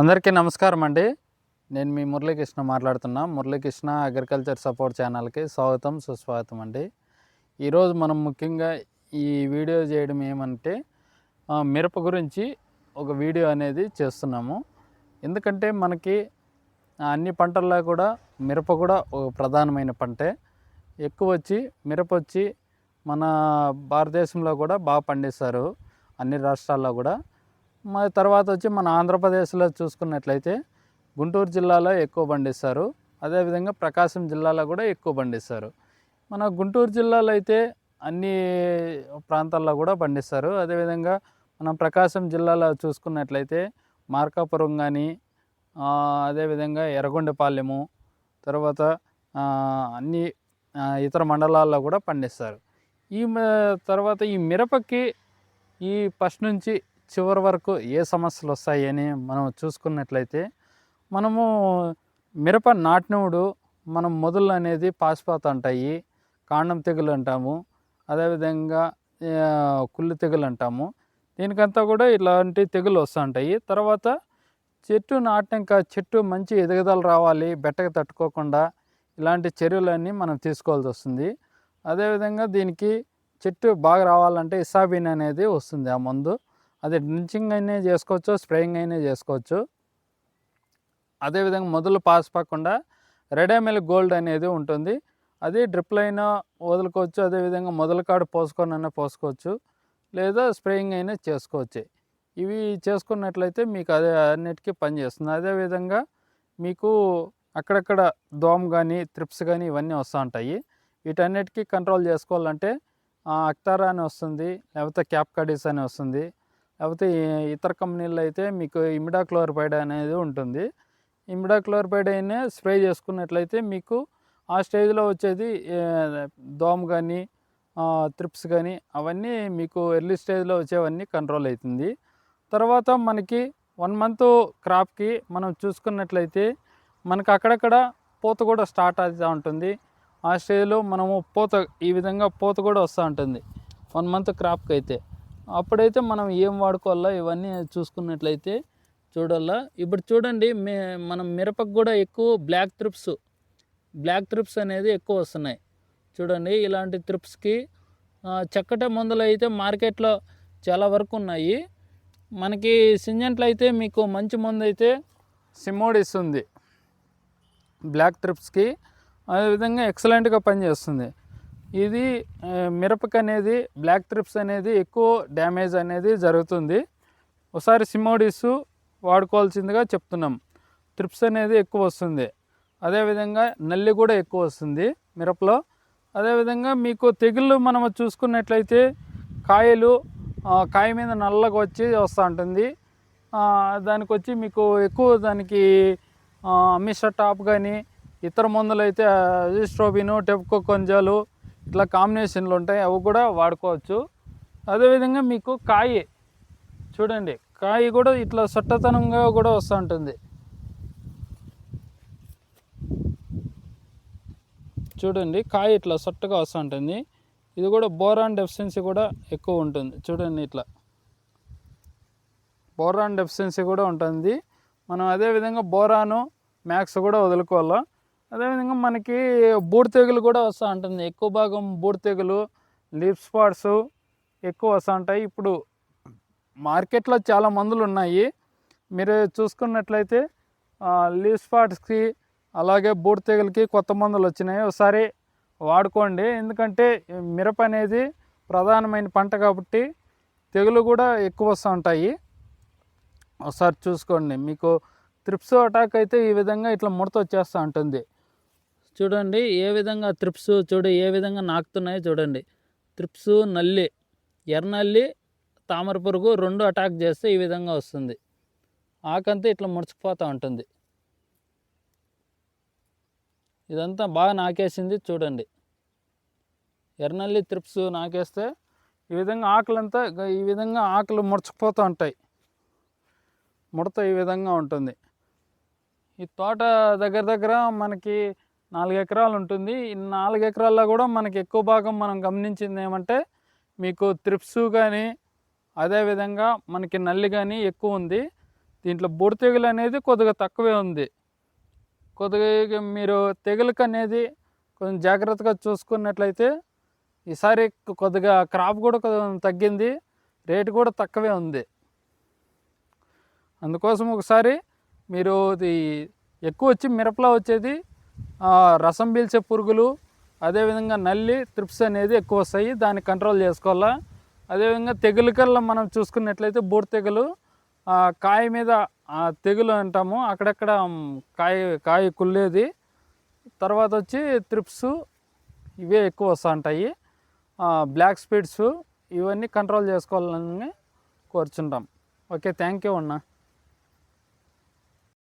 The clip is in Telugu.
అందరికీ నమస్కారం అండి. నేను మీ మురళీకృష్ణ మాట్లాడుతున్నా. మురళీకృష్ణ అగ్రికల్చర్ సపోర్ట్ ఛానల్కి స్వాగతం సుస్వాగతం అండి. ఈరోజు మనం ముఖ్యంగా ఈ వీడియో చేయడం ఏమంటే మిరప గురించి ఒక వీడియో అనేది చేస్తున్నాము. ఎందుకంటే మనకి అన్ని పంటల్లో కూడా మిరప కూడా ఒక ప్రధానమైన పంటే. ఎక్కువ వచ్చి మిరప వచ్చి మన భారతదేశంలో కూడా బాగా పండిస్తారు. అన్ని రాష్ట్రాల్లో కూడా. మరి తర్వాత వచ్చి మన ఆంధ్రప్రదేశ్లో చూసుకున్నట్లయితే గుంటూరు జిల్లాలో ఎక్కువ పండిస్తారు. అదేవిధంగా ప్రకాశం జిల్లాలో కూడా ఎక్కువ పండిస్తారు. మన గుంటూరు జిల్లాలో అయితే అన్ని ప్రాంతాల్లో కూడా పండిస్తారు. అదేవిధంగా మనం ప్రకాశం జిల్లాలో చూసుకున్నట్లయితే మార్కాపురం కానీ అదేవిధంగా ఎర్రగొండపాలెము తర్వాత అన్ని ఇతర మండలాల్లో కూడా పండిస్తారు. ఈ తర్వాత ఈ మిరపకి ఈ ఫస్ట్ నుంచి చివరి వరకు ఏ సమస్యలు వస్తాయి అని మనం చూసుకున్నట్లయితే మనము మిరప నాటినప్పుడు మనం మొదలు అనేది పాసిపోతూ ఉంటాయి కాండం తెగులు అంటాము అదేవిధంగా కుళ్ళు తెగులు అంటాము. దీనికంతా కూడా ఇలాంటి తెగులు వస్తూ ఉంటాయి. తర్వాత చెట్టు నాటినాక చెట్టు మంచి ఎదుగుదల రావాలి బెట్టకు తట్టుకోకుండా ఇలాంటి చర్యలన్నీ మనం తీసుకోవాల్సి వస్తుంది. అదేవిధంగా దీనికి చెట్టు బాగా రావాలంటే ఇసాబిన్ అనేది వస్తుంది ఆ మందు. అది డ్రించింగ్ అయినా చేసుకోవచ్చు స్ప్రేయింగ్ అయినా చేసుకోవచ్చు. అదేవిధంగా మొదలు పాస్ పడకుండా రెడేమిల్ గోల్డ్ అనేది ఉంటుంది. అది డ్రిప్లు అయినా వదులుకోవచ్చు అదేవిధంగా మొదలు కాడు పోసుకొని పోసుకోవచ్చు లేదా స్ప్రేయింగ్ అయినా చేసుకోవచ్చు. ఇవి చేసుకున్నట్లయితే మీకు అదే అన్నిటికీ పనిచేస్తుంది అదేవిధంగా మీకు అక్కడక్కడ దోమ కానీ త్రిప్స్ కానీ ఇవన్నీ వస్తూ ఉంటాయి. వీటన్నిటికీ కంట్రోల్ చేసుకోవాలంటే అక్తారా అని వస్తుంది లేకపోతే క్యాప్ కడీస్ అని వస్తుంది లేకపోతే ఇతర కంపెనీల్లో అయితే మీకు ఇమిడాక్లోరిపైడ్ అనేది ఉంటుంది. ఇమిడాక్లోరిపైడ్ అయినా స్ప్రే చేసుకున్నట్లయితే మీకు ఆ స్టేజ్లో వచ్చేది దోమ కానీ త్రిప్స్ కానీ అవన్నీ మీకు ఎర్లీ స్టేజ్లో వచ్చేవన్నీ కంట్రోల్ అవుతుంది తర్వాత మనకి వన్ మంత్ క్రాప్కి మనం చూసుకున్నట్లయితే మనకు అక్కడక్కడ పూత కూడా స్టార్ట్ అవుతూ ఉంటుంది. ఆ స్టేజ్లో మనము పూత ఈ విధంగా పూత కూడా వస్తూ ఉంటుంది. వన్ మంత్ క్రాప్కి అయితే అప్పుడైతే మనం ఏం వాడుకోవాలా ఇవన్నీ చూసుకున్నట్లయితే చూడాలా ఇప్పుడు చూడండి మే మనం మిరపకు కూడా ఎక్కువ బ్లాక్ త్రిప్స్ బ్లాక్ త్రిప్స్ అనేది ఎక్కువ వస్తున్నాయి. చూడండి ఇలాంటి త్రిప్స్కి చక్కట మందులు అయితే మార్కెట్లో చాలా వరకు ఉన్నాయి. మనకి సింజెంట్లు అయితే మీకు మంచి మందు అయితే సిమోడ్ ఇస్తుంది బ్లాక్ ట్రిప్స్కి అదేవిధంగా ఎక్సలెంట్గా పనిచేస్తుంది. ఇది ఆ, అనేది బ్లాక్ ట్రిప్స్ అనేది ఎక్కువ డ్యామేజ్ అనేది జరుగుతుంది. ఒకసారి సిమోడిస్ వాడుకోవాల్సిందిగా చెప్తున్నాం. ట్రిప్స్ అనేది ఎక్కువ వస్తుంది. అదేవిధంగా నల్లి కూడా ఎక్కువ వస్తుంది మిరపలో. అదేవిధంగా మీకు తెగుళ్ళు మనం చూసుకున్నట్లయితే కాయలు కాయ మీద నల్లగా వచ్చి వస్తూ ఉంటుంది. దానికి వచ్చి మీకు ఎక్కువ దానికి అమిషా టాప్ కానీ ఇతర మందులు అయితే రిజిస్ట్రోబిను టెప్కో కొంజాలు ఇట్లా కాంబినేషన్లు ఉంటాయి అవి కూడా వాడుకోవచ్చు. అదేవిధంగా మీకు కాయ చూడండి కాయ కూడా ఇట్లా సొట్టతనంగా కూడా వస్తూ ఉంటుంది. చూడండి కాయ ఇట్లా సొట్టగా వస్తూ ఉంటుంది. ఇది కూడా బోరాన్ డెఫిషియన్సీ కూడా ఎక్కువ ఉంటుంది. చూడండి ఇట్లా. బోరాన్ డెఫిషియన్సీ కూడా ఉంటుంది. మనం అదేవిధంగా బోరాను మ్యాక్స్ కూడా వదులుకోవాలా. అదేవిధంగా మనకి బూడి తెగులు కూడా వస్తూ ఉంటుంది. ఎక్కువ భాగం బూడి తెగులు లీఫ్ స్పాట్స్ ఎక్కువ వస్తూ ఉంటాయి. ఇప్పుడు మార్కెట్లో చాలా మందులు ఉన్నాయి. మీరు చూసుకున్నట్లయితే లీవ్ స్పాట్స్కి అలాగే బూడి తెగులకి కొత్త మందులు వచ్చినాయి. ఒకసారి వాడుకోండి. ఎందుకంటే మిరప అనేది ప్రధానమైన పంట కాబట్టి తెగులు కూడా ఎక్కువ వస్తూ ఉంటాయి. ఒకసారి చూసుకోండి. మీకు త్రిప్స్ అటాక్ అయితే ఈ విధంగా ఇట్లా ముడత వచ్చేస్తూ ఉంటుంది. చూడండి ఏ విధంగా త్రిప్స్ చూడు ఏ విధంగా నాకుతున్నాయో చూడండి. త్రిప్స్ నల్లి ఎర్రనల్లి తామర పురుగు రెండు అటాక్ చేస్తే ఈ విధంగా వస్తుంది. ఆకంతా ఇట్లా ముడుచుకుపోతూ ఉంటుంది. ఇదంతా బాగా నాకేసింది చూడండి. ఎర్రనల్లి త్రిప్స్ నాకేస్తే ఈ విధంగా ఆకులంతా ఈ విధంగా ఆకులు ముడుచుకుపోతూ ఉంటాయి. ముడత ఈ విధంగా ఉంటుంది. ఈ తోట దగ్గర దగ్గర మనకి నాలుగు ఎకరాలు ఉంటుంది ఈ నాలుగు ఎకరాల్లో కూడా మనకి ఎక్కువ భాగం మనం గమనించింది ఏమంటే మీకు త్రిప్స్ కానీ అదేవిధంగా మనకి నల్లి కానీ ఎక్కువ ఉంది దీంట్లో బూడి తెగులు అనేది కొద్దిగా తక్కువే ఉంది. కొద్దిగా మీరు తెగులకు అనేది కొంచెం జాగ్రత్తగా చూసుకున్నట్లయితే ఈసారి కొద్దిగా క్రాప్ కూడా కొంచెం తగ్గింది. రేటు కూడా తక్కువే ఉంది. అందుకోసం ఒకసారి మీరు ఇది ఎక్కువ వచ్చి మిరపలో వచ్చేది రసం పీల్చే పురుగులు అదేవిధంగా నల్లి త్రిప్స్ అనేది ఎక్కువ వస్తాయి. దాన్ని కంట్రోల్ చేసుకోవాలా? అదేవిధంగా తెగులు కల్లా మనం చూసుకున్నట్లయితే బూడి తెగులు కాయ మీద తెగులు అంటాము. అక్కడక్కడ కాయ కాయ కుళ్ళేది తర్వాత వచ్చి త్రిప్స్ ఇవే ఎక్కువ వస్తూ ఉంటాయి బ్లాక్ స్పీడ్స్ ఇవన్నీ కంట్రోల్ చేసుకోవాలని కోరుచుంటాం. ఓకే థ్యాంక్ యూ అన్నా.